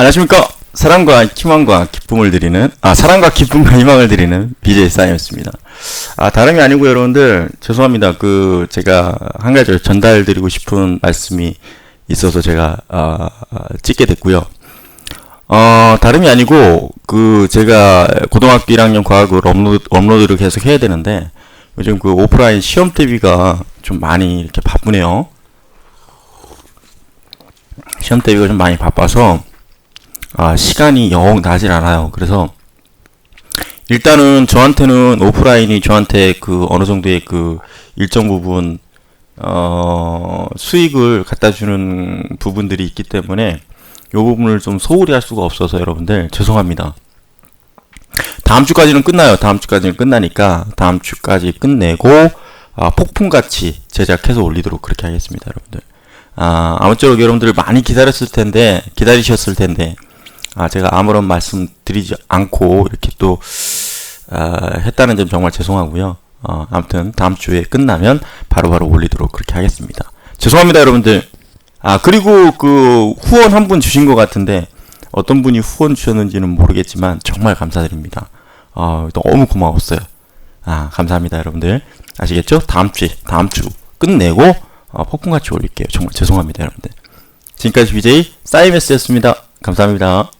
안녕하십니까. 사랑과 희망과 기쁨을 드리는, 아, 사랑과 기쁨과 희망을 드리는 BJ 사이언스입니다. 아, 다름이 아니고 여러분들, 죄송합니다. 그, 제가 한 가지 전달드리고 싶은 말씀이 있어서 제가, 아, 아, 찍게 됐고요. 어, 다름이 아니고, 그, 제가 고등학교 1학년 과학을 업로드, 업로드를 계속 해야 되는데, 요즘 그 오프라인 시험 대비가 좀 많이 이렇게 바쁘네요. 시험 대비가 좀 많이 바빠서, 아, 시간이 영 나질 않아요. 그래서, 일단은 저한테는 오프라인이 저한테 그 어느 정도의 그 일정 부분, 어, 수익을 갖다 주는 부분들이 있기 때문에, 요 부분을 좀 소홀히 할 수가 없어서 여러분들, 죄송합니다. 다음 주까지는 끝나요. 다음 주까지는 끝나니까, 다음 주까지 끝내고, 아, 폭풍같이 제작해서 올리도록 그렇게 하겠습니다, 여러분들. 아, 아무쪼록 여러분들 많이 기다렸을 텐데, 기다리셨을 텐데, 아, 제가 아무런 말씀 드리지 않고, 이렇게 또, 아, 했다는 점 정말 죄송하고요. 어, 아무튼, 다음 주에 끝나면 바로 바로 올리도록 그렇게 하겠습니다. 죄송합니다, 여러분들. 아, 그리고 그 후원 한 분 주신 것 같은데, 어떤 분이 후원 주셨는지는 모르겠지만, 정말 감사드립니다. 아, 너무 고마웠어요. 아, 감사합니다, 여러분들. 아시겠죠? 다음 주에, 다음 주 끝내고, 어, 폭풍같이 올릴게요. 정말 죄송합니다, 여러분들. 지금까지 BJ 사이메스였습니다. 감사합니다.